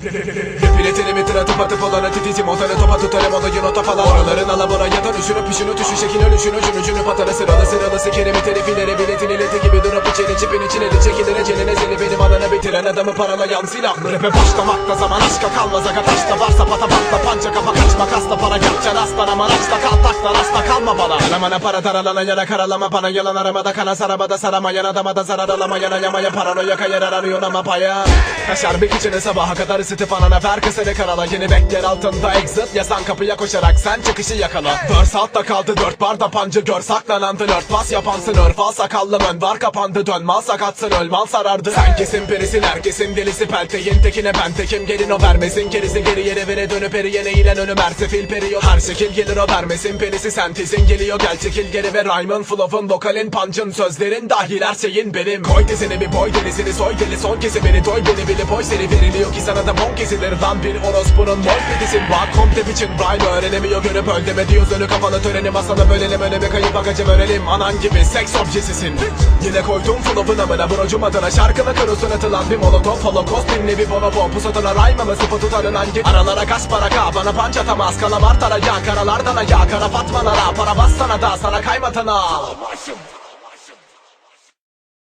Biletini mitir atıp atıp olana titizim Otele topa tutarım olayın o topalar Oraların alabora yatan üşünü püşünü tüşü şekil ölüşünü Ucunu ucunu patana sıralı sıralı Sikerimi telifilere biletin ileti gibi Durup içeri çipin içine de çekilir Ecelene zeli benim alana bitiren adamı paralayan silah. Rap'e başlamakta zaman aşka kalmaz Aga taşta varsa pata patla pança kafa kaç makasla para Kapçan aslan ama raçta kal takla rasta kalma bana para taralana yana karalama bana Yalan aramada kana sarabada saramayan adama da zarar alamayana Yamaya paranoya kayar arıyor ama paya. Kaşar bir içine sabaha kadar ısıtıp anana ver kısırı karala. Yeni bekler altında exit yasan kapıya koşarak sen çıkışı yakala. Dört altta kaldı dört barda pancı gör saklanan dört pas yapansın örfal sakallım ön var kapandı. Dönmez sakatsın ölmal sarardı. Sen kesin perisin herkesin delisi. Pelteyin tekine ben tekim gelin o vermesin. Gerisi geri yere vere dönüp eriyene ilen önüm ersefil periyo Her şekil gelir o vermesin perisi sentezin geliyor gel çekil geri ve rhyme'ın flow'un vokalin pancın sözlerin dahil her şeyin benim. Koy dizini bir boy delisini soy deli son kesi beni doy beni bile boy seri veriliyor ki sana da bon kesilir lan bir orospunun. Mol pedisin Bak komple biçim rhyme öğrenemiyor görüp öl deme diyoruz önü kapalı töreni masada bölelim bir kayıp bagacım örelim anan gibi seks objesisin. Yine koydum flop'un amına brocum adına şarkına karosuna atılan bir molotof holocaust bir bonobo. Pusatına rhyme'ımı sıfı tutarın hangi? Aralara kaç para ka bana panç atamaz. Kalamar tarayan karalardan ayağa. Kara fatmalara para bas sana da sana kaymatana